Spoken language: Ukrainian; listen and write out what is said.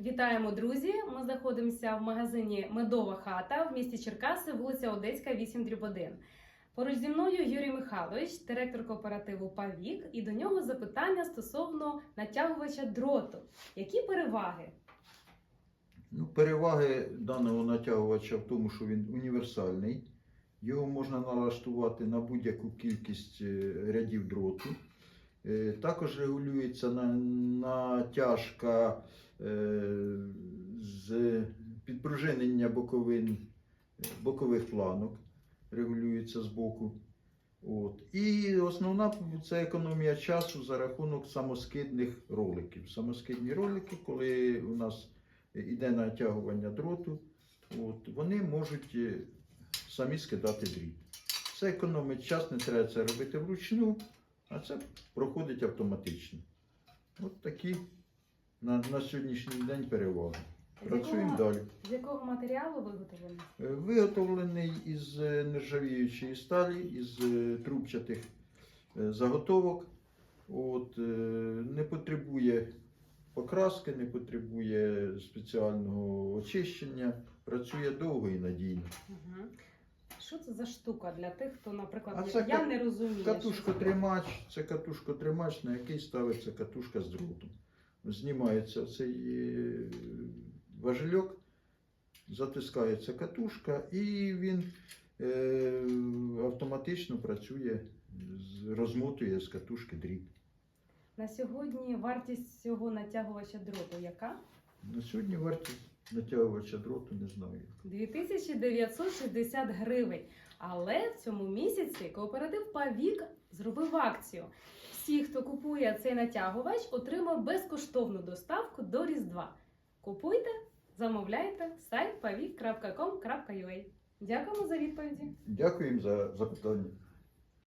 Вітаємо, друзі! Ми знаходимося в магазині Медова хата в місті Черкаси, вулиця Одеська, 8 дріб 1. Поруч зі мною Юрій Михайлович, директор кооперативу Павік, і до нього запитання стосовно натягувача дроту. Які переваги? Ну, переваги даного натягувача в тому, що він універсальний. Його можна налаштувати на будь-яку кількість е, рядів дроту. Е, Також регулюється на- натяжка е, з підпружинення боковин, бокових планок, регулюється з боку. От. І основна це економія часу за рахунок самоскидних роликів. Самоскидні ролики, коли у нас іде натягування дроту, от, вони можуть е, самі скидати дріт. Це економить час, не треба це робити вручну, а це проходить автоматично. От такі на, на сьогоднішній день переваги. З Працюємо якого, далі. з якого матеріалу виготовлені? Е, Виготовлений із е, нержавіючої сталі, із е, трубчатих е, заготовок. От, е, не потребує покраски, не потребує спеціального очищення, працює довго і надійно. Угу. Що це за штука для тих, хто, наприклад, А я, це я кат- не розумію. що це Катушкотримач це катушкотримач, на який ставиться катушка з дротом. Знімається цей е, важельок, затискається катушка, і він е, автоматично працює, розмотує з катушки дріт. На сьогодні вартість цього натягувача дроту яка? На сьогодні вартість натягувача дроту не знаю. 2960 гривень. Але в цьому місяці кооператив Павік зробив акцію. Всі, хто купує цей натягувач, отримав безкоштовну доставку до Різдва. Купуйте, замовляйте сайт pavik.com.ua. Дякуємо за відповіді. Дякую їм за запитання.